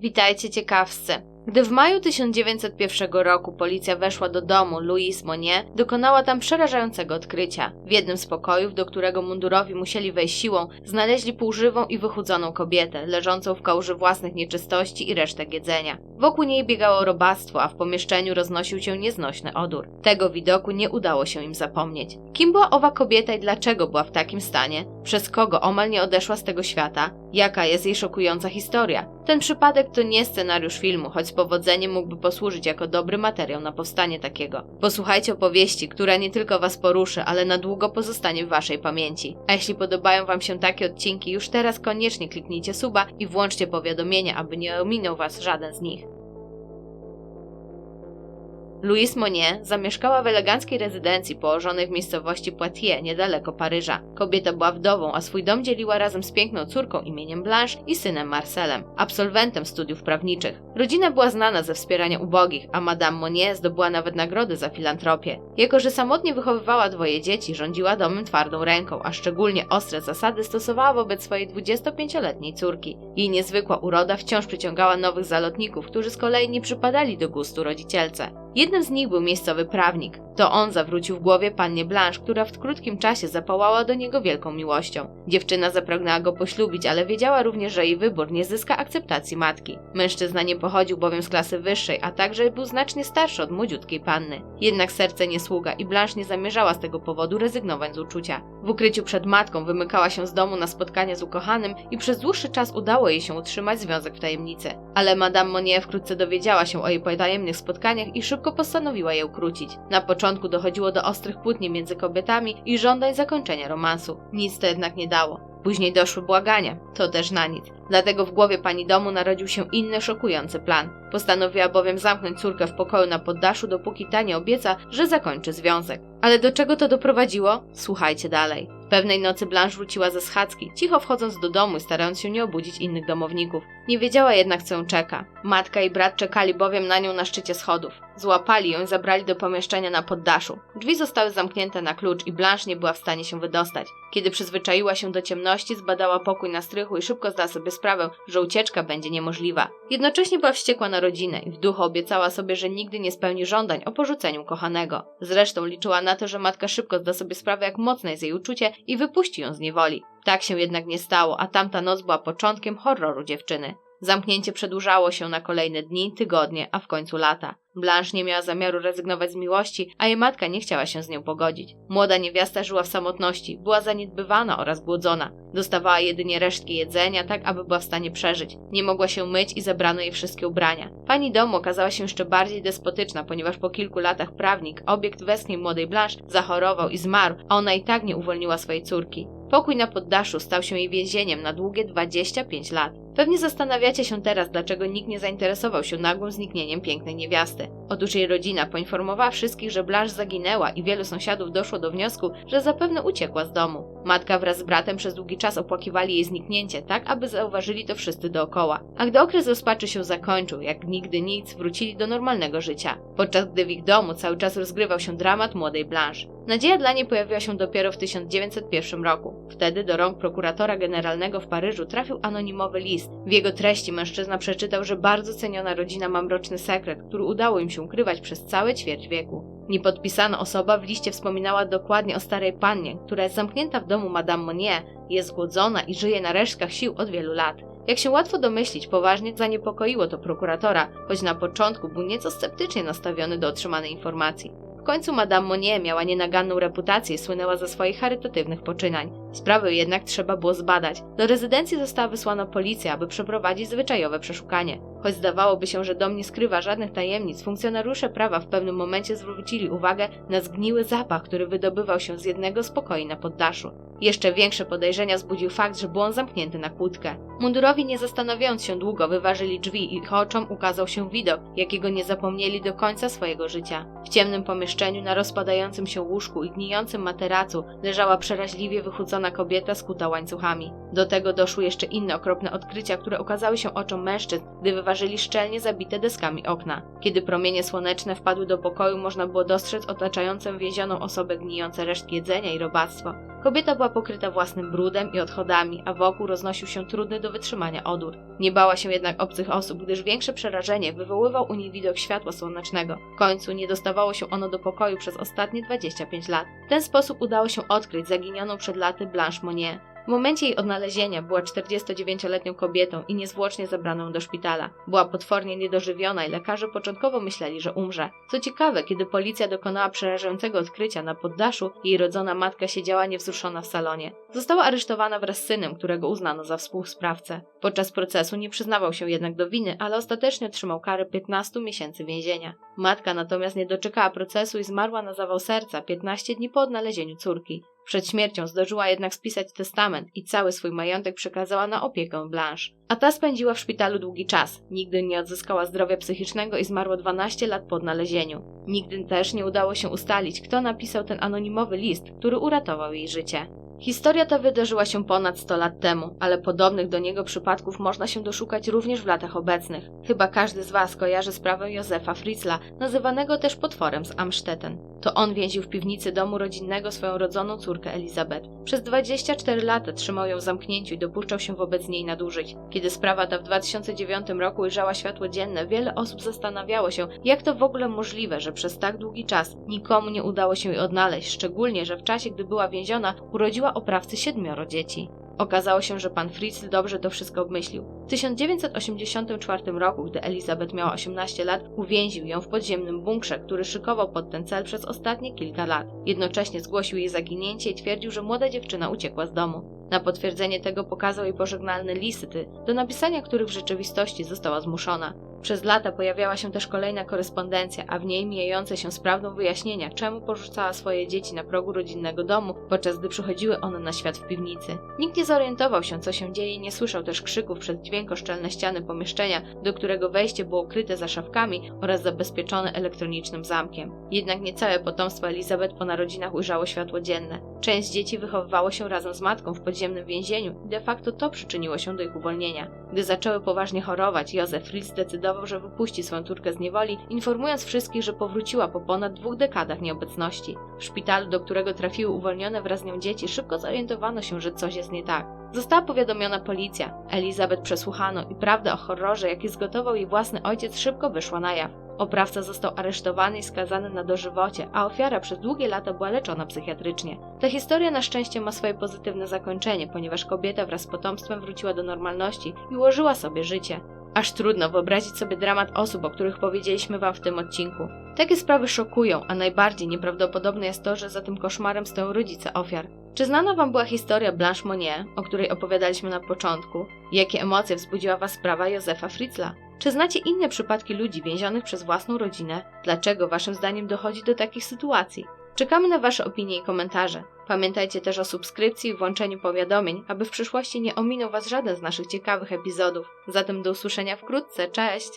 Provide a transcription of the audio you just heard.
Witajcie ciekawscy. Gdy w maju 1901 roku policja weszła do domu Louise Monier, dokonała tam przerażającego odkrycia. W jednym z pokojów, do którego mundurowi musieli wejść siłą, znaleźli półżywą i wychudzoną kobietę, leżącą w kałuży własnych nieczystości i resztek jedzenia. Wokół niej biegało robactwo, a w pomieszczeniu roznosił się nieznośny odór. Tego widoku nie udało się im zapomnieć. Kim była owa kobieta i dlaczego była w takim stanie? Przez kogo omal nie odeszła z tego świata? Jaka jest jej szokująca historia? Ten przypadek to nie scenariusz filmu, choć powodzeniem mógłby posłużyć jako dobry materiał na powstanie takiego. Posłuchajcie opowieści, która nie tylko Was poruszy, ale na długo pozostanie w Waszej pamięci. A jeśli podobają Wam się takie odcinki, już teraz koniecznie kliknijcie suba i włączcie powiadomienia, aby nie ominął Was żaden z nich. Louise Monier zamieszkała w eleganckiej rezydencji położonej w miejscowości Poitiers, niedaleko Paryża. Kobieta była wdową, a swój dom dzieliła razem z piękną córką imieniem Blanche i synem Marcelem, absolwentem studiów prawniczych. Rodzina była znana ze wspierania ubogich, a Madame Monier zdobyła nawet nagrody za filantropię. Jako, że samotnie wychowywała dwoje dzieci, rządziła domem twardą ręką, a szczególnie ostre zasady stosowała wobec swojej 25-letniej córki. Jej niezwykła uroda wciąż przyciągała nowych zalotników, którzy z kolei nie przypadali do gustu rodzicielce. Jednym z nich był miejscowy prawnik. To on zawrócił w głowie pannie Blanche, która w krótkim czasie zapałała do niego wielką miłością. Dziewczyna zapragnęła go poślubić, ale wiedziała również, że jej wybór nie zyska akceptacji matki. Mężczyzna nie pochodził bowiem z klasy wyższej, a także był znacznie starszy od młodziutkiej panny. Jednak serce nie sługa i Blanche nie zamierzała z tego powodu rezygnować z uczucia. W ukryciu przed matką wymykała się z domu na spotkanie z ukochanym i przez dłuższy czas udało jej się utrzymać związek w tajemnicy. Ale Madame Monier wkrótce dowiedziała się o jej potajemnych spotkaniach i szybko postanowiła je ukrócić. Na początku dochodziło do ostrych kłótni między kobietami i żądań zakończenia romansu. Nic to jednak nie dało. Później doszły błagania, to też na nic. Dlatego w głowie pani domu narodził się inny szokujący plan. Postanowiła bowiem zamknąć córkę w pokoju na poddaszu, dopóki ta nie obieca, że zakończy związek. Ale do czego to doprowadziło? Słuchajcie dalej. Pewnej nocy Blanche wróciła ze schadzki, cicho wchodząc do domu i starając się nie obudzić innych domowników. Nie wiedziała jednak, co ją czeka. Matka i brat czekali bowiem na nią na szczycie schodów. Złapali ją i zabrali do pomieszczenia na poddaszu. Drzwi zostały zamknięte na klucz i Blanche nie była w stanie się wydostać. Kiedy przyzwyczaiła się do ciemności, zbadała pokój na strychu i szybko zdała sobie sprawę, że ucieczka będzie niemożliwa. Jednocześnie była wściekła na rodzinę i w duchu obiecała sobie, że nigdy nie spełni żądań o porzuceniu kochanego. Zresztą liczyła na to, że matka szybko zda sobie sprawę, jak mocne jest jej uczucie i wypuści ją z niewoli. Tak się jednak nie stało, a tamta noc była początkiem horroru dziewczyny. Zamknięcie przedłużało się na kolejne dni, tygodnie, a w końcu lata. Blanche nie miała zamiaru rezygnować z miłości, a jej matka nie chciała się z nią pogodzić. Młoda niewiasta żyła w samotności, była zaniedbywana oraz głodzona. Dostawała jedynie resztki jedzenia, tak aby była w stanie przeżyć. Nie mogła się myć i zabrano jej wszystkie ubrania. Pani domu okazała się jeszcze bardziej despotyczna, ponieważ po kilku latach prawnik, obiekt westchnień młodej Blanche, zachorował i zmarł, a ona i tak nie uwolniła swojej córki. Pokój na poddaszu stał się jej więzieniem na długie 25 lat. Pewnie zastanawiacie się teraz, dlaczego nikt nie zainteresował się nagłym zniknieniem pięknej niewiasty. Otóż jej rodzina poinformowała wszystkich, że Blanche zaginęła i wielu sąsiadów doszło do wniosku, że zapewne uciekła z domu. Matka wraz z bratem przez długi czas opłakiwali jej zniknięcie, tak aby zauważyli to wszyscy dookoła. A gdy okres rozpaczy się zakończył, jak nigdy nic, wrócili do normalnego życia. Podczas gdy w ich domu cały czas rozgrywał się dramat młodej Blanche. Nadzieja dla niej pojawiła się dopiero w 1901 roku. Wtedy do rąk prokuratora generalnego w Paryżu trafił anonimowy list. W jego treści mężczyzna przeczytał, że bardzo ceniona rodzina ma mroczny sekret, który udało im się ukrywać przez całe ćwierć wieku. Niepodpisana osoba w liście wspominała dokładnie o starej pannie, która jest zamknięta w domu Madame Monnier, jest zgłodzona i żyje na resztkach sił od wielu lat. Jak się łatwo domyślić, poważnie zaniepokoiło to prokuratora, choć na początku był nieco sceptycznie nastawiony do otrzymanej informacji. W końcu Madame Monnier miała nienaganną reputację i słynęła ze swoich charytatywnych poczynań. Sprawę jednak trzeba było zbadać. Do rezydencji została wysłana policja, aby przeprowadzić zwyczajowe przeszukanie. Choć zdawałoby się, że dom nie skrywa żadnych tajemnic, funkcjonariusze prawa w pewnym momencie zwrócili uwagę na zgniły zapach, który wydobywał się z jednego z pokoi na poddaszu. Jeszcze większe podejrzenia wzbudził fakt, że był on zamknięty na kłódkę. Mundurowi, nie zastanawiając się długo, wyważyli drzwi i ich oczom ukazał się widok, jakiego nie zapomnieli do końca swojego życia. W ciemnym pomieszczeniu, na rozpadającym się łóżku i gnijącym materacu leżała przeraźliwie wychudzona kobieta skuta łańcuchami. Do tego doszły jeszcze inne okropne odkrycia, które ukazały się oczom mężczyzn, gdy zauważyli szczelnie zabite deskami okna. Kiedy promienie słoneczne wpadły do pokoju, można było dostrzec otaczającą więzioną osobę gnijące resztki jedzenia i robactwo. Kobieta była pokryta własnym brudem i odchodami, a wokół roznosił się trudny do wytrzymania odór. Nie bała się jednak obcych osób, gdyż większe przerażenie wywoływał u niej widok światła słonecznego. W końcu nie dostawało się ono do pokoju przez ostatnie 25 lat. W ten sposób udało się odkryć zaginioną przed laty Blanche Monnier. W momencie jej odnalezienia była 49-letnią kobietą i niezwłocznie zabraną do szpitala. Była potwornie niedożywiona i lekarze początkowo myśleli, że umrze. Co ciekawe, kiedy policja dokonała przerażającego odkrycia na poddaszu, jej rodzona matka siedziała niewzruszona w salonie. Została aresztowana wraz z synem, którego uznano za współsprawcę. Podczas procesu nie przyznawał się jednak do winy, ale ostatecznie otrzymał karę 15 miesięcy więzienia. Matka natomiast nie doczekała procesu i zmarła na zawał serca 15 dni po odnalezieniu córki. Przed śmiercią zdążyła jednak spisać testament i cały swój majątek przekazała na opiekę Blanche. A ta spędziła w szpitalu długi czas. Nigdy nie odzyskała zdrowia psychicznego i zmarła 12 lat po odnalezieniu. Nigdy też nie udało się ustalić, kto napisał ten anonimowy list, który uratował jej życie. Historia ta wydarzyła się ponad 100 lat temu, ale podobnych do niego przypadków można się doszukać również w latach obecnych. Chyba każdy z Was kojarzy sprawę Józefa Fritzla, nazywanego też potworem z Amstetten. To on więził w piwnicy domu rodzinnego swoją rodzoną córkę Elizabeth. Przez 24 lata trzymał ją w zamknięciu i dopuszczał się wobec niej nadużyć. Kiedy sprawa ta w 2009 roku ujrzała światło dzienne, wiele osób zastanawiało się, jak to w ogóle możliwe, że przez tak długi czas nikomu nie udało się jej odnaleźć, szczególnie, że w czasie, gdy była więziona, urodziła oprawcy siedmioro dzieci. Okazało się, że pan Fritz dobrze to wszystko obmyślił. W 1984 roku, gdy Elizabeth miała 18 lat, uwięził ją w podziemnym bunkrze, który szykował pod ten cel przez ostatnie kilka lat. Jednocześnie zgłosił jej zaginięcie i twierdził, że młoda dziewczyna uciekła z domu. Na potwierdzenie tego pokazał jej pożegnalne listy, do napisania których w rzeczywistości została zmuszona. Przez lata pojawiała się też kolejna korespondencja, a w niej mijające się z prawdą wyjaśnienia, czemu porzucała swoje dzieci na progu rodzinnego domu, podczas gdy przychodziły one na świat w piwnicy. Nikt nie zorientował się, co się dzieje nie słyszał też krzyków przez dźwiękoszczelne ściany pomieszczenia, do którego wejście było kryte za szafkami oraz zabezpieczone elektronicznym zamkiem. Jednak niecałe potomstwo Elizabeth po narodzinach ujrzało światło dzienne. Część dzieci wychowywało się razem z matką w podziemnym więzieniu i de facto to przyczyniło się do ich uwolnienia. Gdy zaczęły poważnie chorować, Józef Fritz że wypuści swoją córkę z niewoli, informując wszystkich, że powróciła po ponad dwóch dekadach nieobecności. W szpitalu, do którego trafiły uwolnione wraz z nią dzieci, szybko zorientowano się, że coś jest nie tak. Została powiadomiona policja. Elizabeth przesłuchano i prawda o horrorze, jaki zgotował jej własny ojciec, szybko wyszła na jaw. Oprawca został aresztowany i skazany na dożywocie, a ofiara przez długie lata była leczona psychiatrycznie. Ta historia na szczęście ma swoje pozytywne zakończenie, ponieważ kobieta wraz z potomstwem wróciła do normalności i ułożyła sobie życie. Aż trudno wyobrazić sobie dramat osób, o których powiedzieliśmy Wam w tym odcinku. Takie sprawy szokują, a najbardziej nieprawdopodobne jest to, że za tym koszmarem stoją rodzice ofiar. Czy znana Wam była historia Blanche Monnier, o której opowiadaliśmy na początku? Jakie emocje wzbudziła Was sprawa Józefa Fritzla? Czy znacie inne przypadki ludzi więzionych przez własną rodzinę? Dlaczego Waszym zdaniem dochodzi do takich sytuacji? Czekamy na Wasze opinie i komentarze. Pamiętajcie też o subskrypcji i włączeniu powiadomień, aby w przyszłości nie ominął Was żaden z naszych ciekawych epizodów. Zatem do usłyszenia wkrótce, cześć!